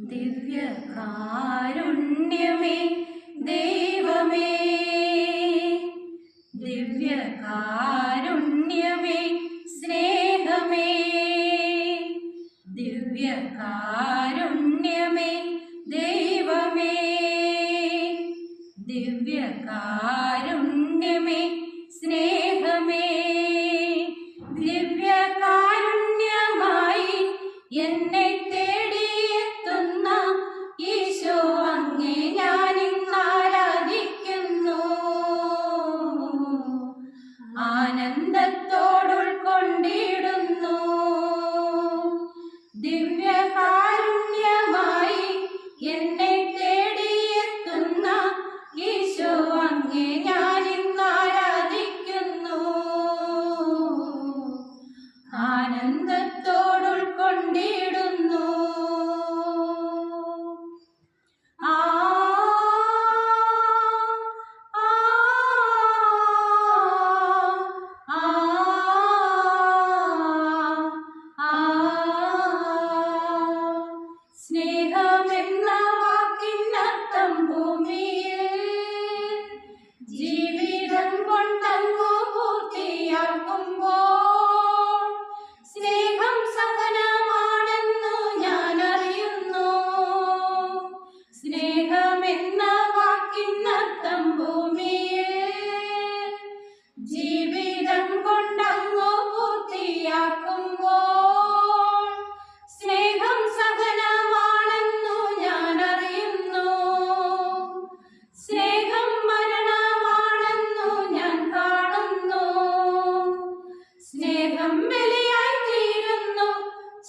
ദിവ്യകാരുണ്യമേ ദൈവമേ. ദിവ്യകാരുണ്യമേ സ്നേഹമേ. ദിവ്യകാ ആനന്ദത്തോടുൾക്കൊണ്ടിടും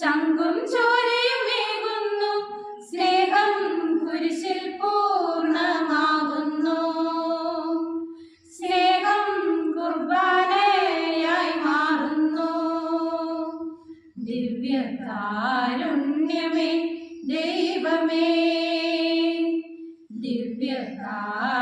ചങ്കും ചോരയും വേകുന്നു സ്നേഹം കുരിശിൽ പൂർണമാകുന്നു സ്നേഹം കുർബാനയായി മാറുന്നു. ദിവ്യ കാരുണ്യമേ ദൈവമേ. ദിവ്യ കാ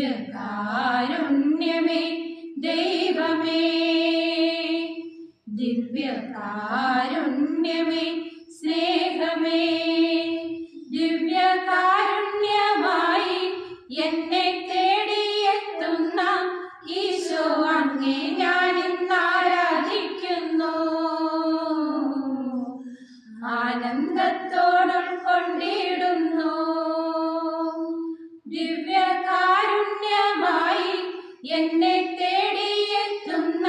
ദിവ്യകാരുണ്യമേ ദൈവമേ. ദിവ്യകാരുണ്യമേ സ്നേഹമേ. ദിവ്യകാരുണ്യമായി എന്നെ തേടിയെത്തുന്ന ഈശോ അങ്ങേ ഞാൻ ആരാധിക്കുന്നു. ആനന്ദത്തോടുൾക്കൊണ്ടിടുന്നു എന്നെ തേടി എത്തുന്ന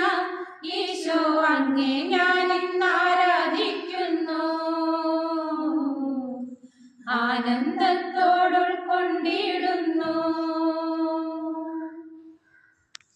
ഈശോ അങ്ങേ ഞാൻ ഇന്ന് ആരാധിക്കുന്നു. ആനന്ദ